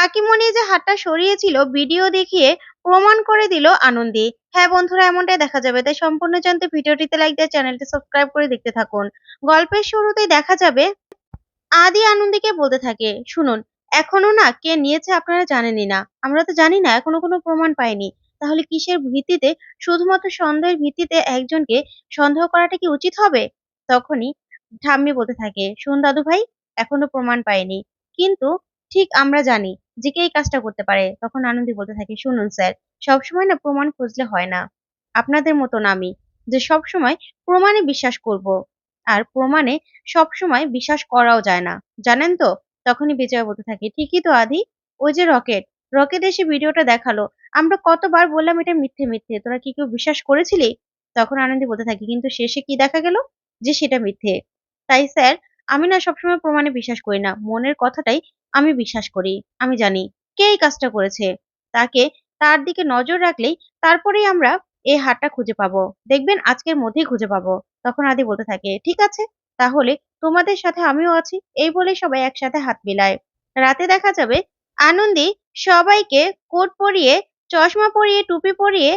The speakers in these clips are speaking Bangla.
কাকিমণি যে হাতটা সরিয়েছিল ভিডিও দেখিয়ে প্রমাণ করে দিল আনন্দী। হ্যাঁ বন্ধুরা, এমনটাই দেখা যাবে। তাই সম্পূর্ণ জানতে ভিডিওটিতে লাইক দিয়ে চ্যানেলটি সাবস্ক্রাইব করে দেখতে থাকুন। গল্পের শুরুতেই দেখা যাবে আদি আনন্দীকে বলতে থাকে, শুনুন, এখনও না কে নিয়েছে আপনারা জানেনই না। আমরা তো জানি না, এখনও কোনো প্রমাণ পাইনি। তাহলে কিসের ভিত্তিতে, শুধুমাত্র সন্দেহের ভিত্তিতে একজনকে সন্দেহ করাটা কি উচিত হবে? তখনই ঠাম্মি বলতে থাকে শোন দাদু ভাই এখনও প্রমাণ পাইনি। কিন্তু ঠিক আমরা জানি যে কে এই কাজটা করতে পারে, তখন আনন্দী বলতে থাকে, শুনুন স্যার, সবসময় না প্রমাণ খুঁজলে হয় না। আপনাদের মতন আমি, যে সবসময় প্রমাণে বিশ্বাস করব। আর প্রমাণে সবসময় বিশ্বাস করাও যায় না। জানেন তো? তখনই বিজয় বলতে থাকে, ঠিকই তো আদি, ওই যে রকেট রকেট এসে ভিডিওটা দেখাল। আমরা কতবার বললাম এটা মিথ্যে মিথ্যে, তোরা কি কেউ বিশ্বাস করেছিলি? তখন আনন্দী বলতে থাকি, কিন্তু শেষে কি দেখা গেল? যে সেটা মিথ্যে। তাই স্যার, আমি না সবসময় প্রমাণে বিশ্বাস করি না। মনের কথাটাই আমি বিশ্বাস করি, আমি জানি কে এই কাজটা করেছে। তাকে তার দিকে নজর রাখলেই তারপরেই আমরা এই হারটা খুঁজে পাবো। দেখবেন আজকের মধ্যেই খুঁজে পাবো। তখন আদি বলতে থাকে, ঠিক আছে, তাহলে তোমাদের সাথে আমিও আছি। এই বলে সবাই একসাথে হাত মিলায়। রাতে দেখা যাবে আনন্দী সবাইকে কোট পরিয়ে, চশমা পরিয়ে, টুপি পরিয়ে,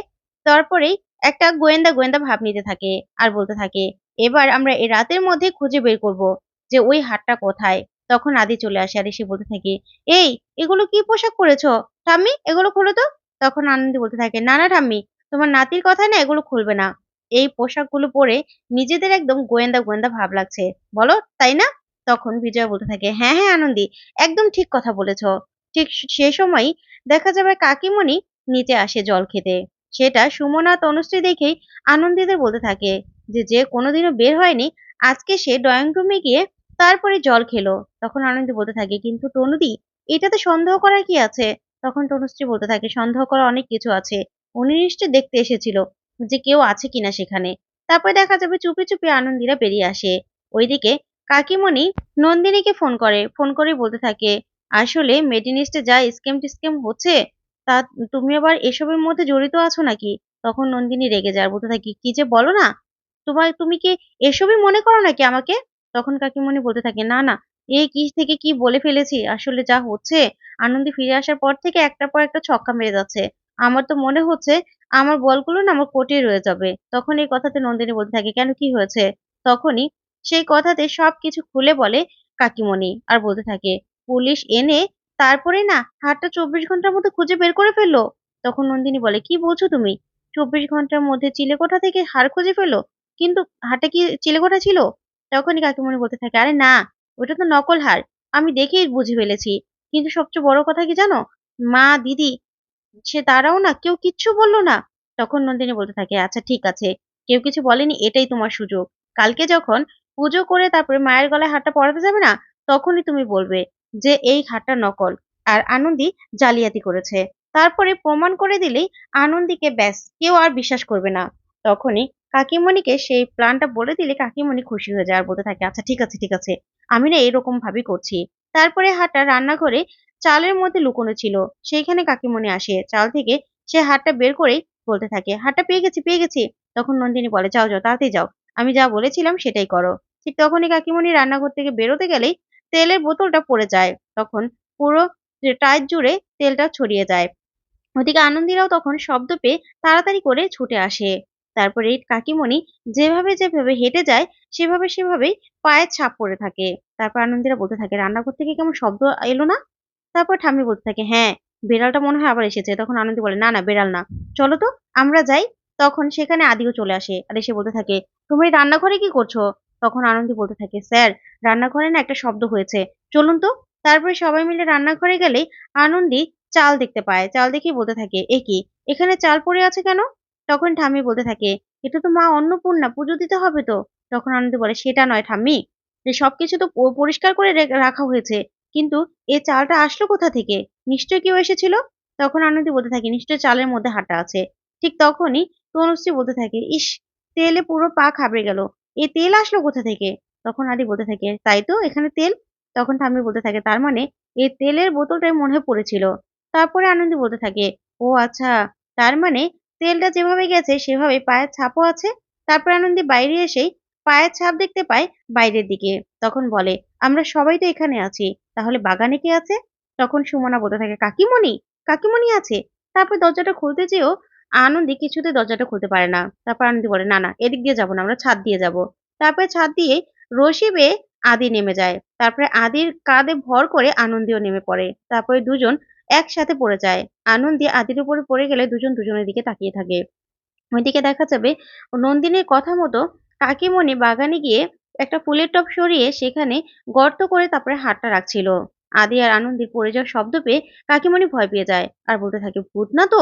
তারপরেই একটা গোয়েন্দা গোয়েন্দা ভাব নিতে থাকে আর বলতে থাকে, এবার আমরা এই রাতের মধ্যে খুঁজে বের করব যে ওই হাটটা কোথায়? তখন আদি চলে আসে। আর এসে বলতে থাকে, এই, এগুলো কি পোশাক পরেছো? ঠাম্মি, এগুলো খোলো তো। তখন আনন্দি বলতে থাকে, না না, ঠাম্মি, তোমার নাতির কথা না এগুলো খুলবে না। এই পোশাকগুলো পরে নিজেদের একদম গোয়েন্দা গোয়েন্দা ভাব লাগছে। বলো, তাই না? তখন বিজয় বলতে থাকে হ্যাঁ হ্যাঁ আনন্দি, একদম ঠিক কথা বলেছ। ঠিক সে সময়ই দেখা যাবে কাকিমণি নিচে আসে জল খেতে। সেটা সুমনা তনুশ্রী দেখেই আনন্দীদের বলতে থাকে যে যে কোনোদিনও বের হয়নি, আজকে সে ড্রয়িং রুমে গিয়ে তারপরে জল খেলো। তখন আনন্দী বলতে থাকে, কিন্তু তনুদি এটাতে সন্দেহ করার কি আছে? তখন তনুশ্রী বলতে থাকে, সন্দেহ করা অনেক কিছু আছে। উনি নিশ্চয় দেখতে এসেছিল যে কেউ আছে কিনা সেখানে। তারপরে দেখা যাবে চুপি চুপি আনন্দীরা বেরিয়ে আসে। ওইদিকে কাকিমণি নন্দিনীকে ফোন করে। ফোন করে বলতে থাকে, আসলে মেডিনিস্টে যা স্কেম টিস্কেম হচ্ছে, তা তুমি আবার এসবের মধ্যে জড়িত আছো নাকি? তখন নন্দিনী রেগে যায়, বলতে থাকি, কি যে বলো না? তোমার, তুমি কি এসবই মনে করো নাকি আমাকে? তখন কাকিমণি বলতে থাকে না না, এই কি থেকে কি বলে ফেলেছি? আসলে যা হচ্ছে, আনন্দে ফিরে আসার পর থেকে একটার পর একটা ছক্কা মেরে যাচ্ছে। আমার তো মনে হচ্ছে আমার বলগুলো না আমার কোটে রয়ে যাবে। তখন এই কথাতে নন্দিনী বলতে থাকে, কেন, কি হয়েছে? তখনই সেই কথাতে সবকিছু খুলে বলে কাকিমণি আর বলতে থাকে, পুলিশ এনে তারপরে না হাটটা চব্বিশ ঘণ্টার মধ্যে খুঁজে বের করে ফেলল? তখন নন্দিনী বলে, কি বলছো তুমি? চব্বিশ ঘণ্টার মধ্যে চিলেকোঠা থেকে হার খুঁজে ফেলো কিন্তু হাটে কি চিলেকোঠা ছিল? তখনই কাকিমণি বলতে থাকে, আরে না, ওটা তো নকল হার। আমি দেখেই বুঝে ফেলেছি। কিন্তু সবচেয়ে বড় কথা কি জানো? মা, দিদি, সে তারাও না কেউ কিচ্ছু বলল না। তখন নন্দিনী বলতে থাকে আচ্ছা ঠিক আছে। কেউ কিছু বলেনি, এটাই তোমার সুযোগ। কালকে যখন পুজো করে তারপরে মায়ের গলায় হারটা পরাতে যাবে না, তখনই তুমি বলবে যে এই হারটা নকল। আর আনন্দি জালিয়াতি করেছে। তারপরে প্রমাণ করে দিলেই আনন্দীকে ব্যাস, কেউ আর বিশ্বাস করবে না। তখনই কাকিমণিকে সেই প্ল্যানটা বলে দিলে কাকিমণি খুশি হয়ে যায় আর বলতে থাকে আচ্ছা ঠিক আছে ঠিক আছে। আমি না এরকম ভাবেই করছি। তারপরে হাটটা রান্নাঘরে চালের মধ্যে লুকোনো ছিল। সেইখানে কাকিমণি আসে। চাল থেকে সে হাটটা বের করেই বলতে থাকে, হাটটা পেয়ে গেছি পেয়ে গেছি। তখন নন্দিনী বলে, যাও যাও, তাড়াতাড়ি যাও। আমি যা বলেছিলাম সেটাই করো। ঠিক তখনই কাকিমণি রান্নাঘর থেকে বেরোতে গেলেই তেলের বোতলটা পড়ে যায়। তখন পুরো টাইট জুড়ে তেলটা ছড়িয়ে যায়। ওদিকে আনন্দীরাও তখন শব্দ পেয়ে তাড়াতাড়ি করে ছুটে আসে। তারপরে এই কাকিমণি যেভাবে যেভাবে হেঁটে যায়, সেভাবে সেভাবেই পায়ের ছাপ পড়ে থাকে। তারপর আনন্দীরা বলতে থাকে রান্নাঘর থেকে কেমন শব্দ এলো না? তারপর ঠাম্মি বলতে থাকে হ্যাঁ বেড়ালটা মনে হয় আবার এসেছে। তখন আনন্দী বলে, না না, বেড়াল না। চলো তো, আমরা যাই। তখন সেখানে আদিও চলে আসে আর এসে বলতে থাকে তুমি রান্নাঘরে কি করছ? তখন আনন্দী বলতে থাকে, স্যার, রান্নাঘরে না একটা শব্দ হয়েছে। চলুন তো। তারপরে সবাই মিলে রান্নাঘরে গেলে আনন্দী চাল দেখতে পায়। চাল দেখেই বলতে থাকে, এ এখানে চাল পড়ে আছে কেন? তখন ঠাম্মি বলতে থাকে এটা তো মা অন্নপূর্ণা, পুজো দিতে হবে তো? তখন আনন্দ বলে, সেটা নয় ঠাম্মি, যে সবকিছু তো পরিষ্কার করে রাখা হয়েছে, কিন্তু এ চালটা আসলো কোথা থেকে? নিশ্চয় কেউ এসেছিল? তখন আনন্দ বলতে থাকে, নিশ্চয় চালের মধ্যে হাঁটা আছে। ঠিক তখনই তনুশ্রী বলতে থাকে, ইস, তেলে পুরো পা খাবড়ে গেল, এ তেল আসলো কোথা থেকে? তখন আদি বলতে থাকে, তাই তো, এখানে তেল? তখন ঠাম্মি বলতে থাকে, তার মানে এই তেলের বোতলটাই মনে হয় পড়েছিল। তারপরে আনন্দ বলতে থাকে, ও আচ্ছা তার মানে তেলটা যেভাবে গেছে, সেভাবে পায়ের ছাপও আছে। তারপর আনন্দী বাইরে এসেই পায়ের ছাপ দেখতে পায় বাইরের দিকে। তখন বলে, আমরা সবাই তো এখানে আছি, তাহলে বাগানে কে আছে? তখন সুমনা বলতে থাকে, কাকিমণি কাকিমণি আছে। তারপর দরজাটা খুলতে চেয়েও আনন্দি কিছুতে দরজাটা খুলতে পারে না। তারপর আনন্দি বলে, না না, এদিক দিয়ে যাব না, আমরা ছাদ দিয়ে যাব। তারপরে ছাদ দিয়ে রশি বেয়ে আদি নেমে যায়। তারপরে আদির কাঁধে ভর করে আনন্দিও নেমে পড়ে। তারপরে দুজন একসাথে পড়ে যায়। আনন্দি আদির উপরে পড়ে গেলে দুজন দুজনের দিকে তাকিয়ে থাকে। ওইদিকে দেখা যাবে নন্দিনীর কথা মতো কাকিমণি বাগানে গিয়ে একটা ফুলের টপ সরিয়ে সেখানে গর্ত করে তারপরে হাতটা রাখছিল। আদি আর আনন্দির পড়ে যাওয়ার শব্দ পেয়ে কাকিমণি ভয় পেয়ে যায় আর বলতে থাকে, ভূত না তো?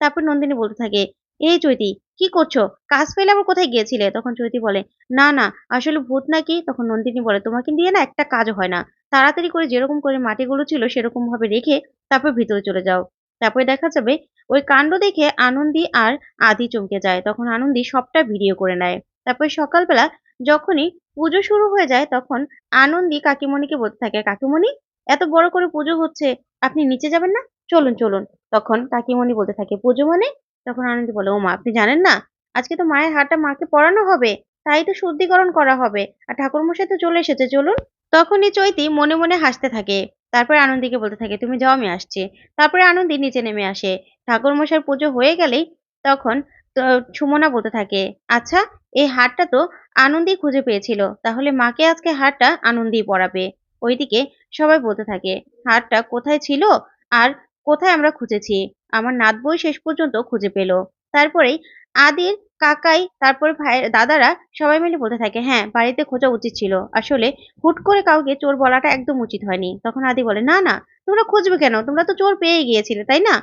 তারপর নন্দিনী বলতে থাকে, এই চৈতি, কি করছ? কাজ পেলে আবার কোথায় গিয়েছিলে? তখন চৈতি বলে, না না, আসলে ভূত নাকি? তখন নন্দিনী বলে, তোমাকে দিয়ে না একটা কাজ হয় না। তাড়াতাড়ি করে যেরকম করে মাটিগুলো ছিল সেরকম ভাবে রেখে তারপর ভিতরে চলে যাও। তারপরে দেখা যাবে ওই কাণ্ড দেখে আনন্দি আর আদি চমকে যায়। তখন আনন্দি সবটা ভিডিও করে নেয়। তারপরে সকালবেলা যখনই পুজো শুরু হয়ে যায় তখন আনন্দি কাকিমণিকে বলতে থাকে, কাকিমণি, এত বড় করে পুজো হচ্ছে, আপনি নিচে যাবেন না? চলুন চলুন। তখন কাকিমণি বলতে থাকে, পুজো মানে? তখন আনন্দি বলে, ও মা, আপনি জানেন না, আজকে তো মায়ের হাতটা মাকে পড়ানো হবে, তাই তো শুদ্ধিকরণ করা হবে, আর ঠাকুরমশাই তো চলে এসেছে, চলুন। তখনই চৈতি মনে মনে হাসতে থাকে। তারপরে আনন্দীকে বলতে থাকে, তুমি যাও, আমি আসছি। তারপরে আনন্দী নিচে নেমে আসে। ঠাকুরমশাই পুজো হয়ে গেলেই তখন সুমনা বলতে থাকে আচ্ছা এই হারটা তো আনন্দী খুঁজে পেয়েছিল। তাহলে মাকে আজকে হারটা আনন্দী পরাবে। ওইদিকে সবাই বলতে থাকে, হারটা কোথায় ছিল আর কোথায় আমরা খুঁজেছি? আমার নাত বই শেষ পর্যন্ত খুঁজে পেল। তারপরেই আদির কাকাই, তারপরে ভাই, দাদারা সবাই মিলে বলতে থাকে হ্যাঁ বাড়িতে খোঁজা উচিত ছিল। আসলে হুট করে কাউকে চোর বলাটা একদম উচিত হয়নি। তখন আদি বলে, না না, তোমরা খুঁজবে কেন? তোমরা তো চোর পেয়ে গিয়েছিলে, তাই না?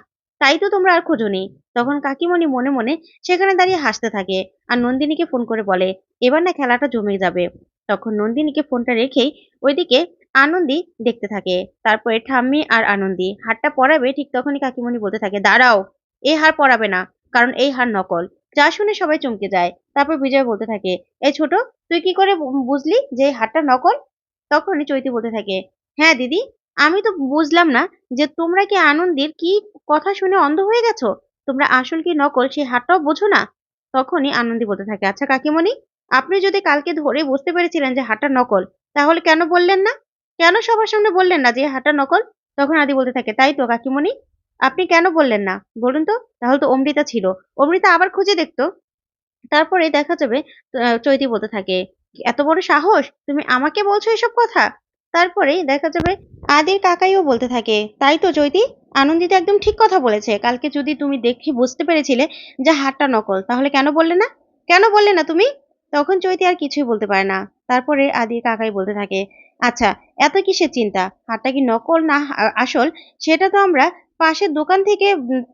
তাই তো তোমরা আর খোঁজোনি তখন কাকিমণি মনে মনে সেখানে দাঁড়িয়ে হাসতে থাকে আর নন্দিনীকে ফোন করে বলে, এবার না খেলাটা জমে যাবে। তখন নন্দিনীকে ফোনটা রেখেই ওইদিকে আনন্দি দেখতে থাকে। তারপরে ঠাম্মি আর আনন্দি, হারটা পরাবে ঠিক তখনই কাকিমণি বলতে থাকে, দাঁড়াও এই হার পরাবে না, কারণ এই হার নকল। যা শুনে সবাই চমকে যায়। তারপর বিজয় বলতে থাকে, এই ছোট, তুই কি করে বুঝলি যে হারটা নকল? তখনই চৈতি বলতে থাকে হ্যাঁ দিদি, আমি তো বুঝলাম না যে তোমরা কি আনন্দের কি কথা শুনে অন্ধ হয়ে গেছো? তোমরা আসল কি নকল সেই হারটাও বোঝো না? তখনই আনন্দি বলতে থাকে আচ্ছা কাকিমণি, আপনি যদি কালকে ধরে বুঝতে পেরেছিলেন যে হারটা নকল, তাহলে কেন বললেন না? কেন সবার সামনে বললেন না যে হারটা নকল? তখন আদি বলতে থাকে, তাই তো কাকিমণি আপনি কেন বললেন না? বলুন তো। তাহলে তো অমৃতা ছিল। অমৃতা আবার খুঁজে দেখতো। তারপরে দেখা যাবে চৈতি বলতে থাকে, এত বড় সাহস? তুমি আমাকে বলছো এসব কথা? তারপরে দেখা যাবে, আদির কাকাইও বলতে থাকে, তাই তো চৈতি? আনন্দিতা একদম ঠিক কথা বলেছে। কালকে যদি তুমি দেখে বুঝতে পেরেছিলে যে হারটা নকল, তাহলে কেন বললে না? কেন বললে না তুমি? তখন চৈতি আর কিছুই বলতে পারে না। তারপরে আদির কাকাই বলতে থাকে আচ্ছা এত কিসের চিন্তা? হারটা কি নকল না আসল? সেটা তো আমরা পাশের দোকান থেকে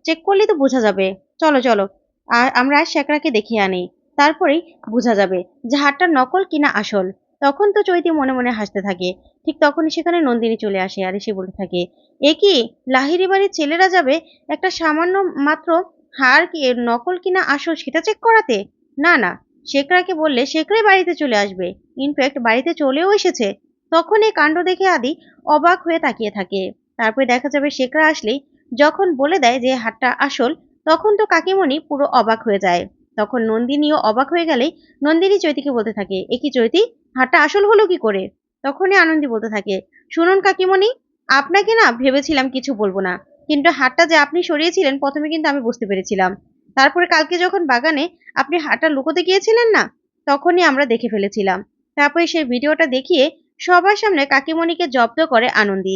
চেক করলেই তো বোঝা যাবে। চলো চলো। আর আমরা শেখরাকে দেখিয়ে আনি। তারপরেই বোঝা যাবে যে হারটা নকল কিনা আসল। তখন তো চৈতি মনে মনে হাসতে থাকে। ঠিক তখনই সেখানে নন্দিনী চলে আসে আর এসে বলতে থাকে, এ কি লাহিরি বাড়ির ছেলেরা যাবে? একটা সামান্য মাত্র হার কি নকল কিনা আসল সেটা চেক করাতে? না না। শেখরাকে বললে শেখরাই বাড়িতে চলে আসবে। ইনফ্যাক্ট বাড়িতে চলেও এসেছে। তখন এই কাণ্ড দেখে আদি অবাক হয়ে তাকিয়ে থাকে। তারপরে দেখা যাবে শেখরা আসলেই যখন বলে দেয় যে হারটা আসল, তখন তো কাকিমণি পুরো অবাক হয়ে যায়। তখন নন্দিনীও অবাক হয়ে গেলেই নন্দিনী চৈতিকে বলতে থাকে, এ কি চৈতি? হারটা আসল হলো কি করে? তখনই আনন্দি বলতে থাকে, শুনুন কাকিমণি, আপনাকে না ভেবেছিলাম কিছু বলব না, কিন্তু হারটা যে আপনি সরিয়েছিলেন, প্রথমে কিন্তু আমি বুঝতে পেরেছিলাম। তারপরে কালকে যখন বাগানে আপনি হারটা লুকোতে গিয়েছিলেন না, তখনই আমরা দেখে ফেলেছিলাম। তারপরে সেই ভিডিওটা দেখিয়ে সবার সামনে কাকিমণিকে জব্দ করে আনন্দি।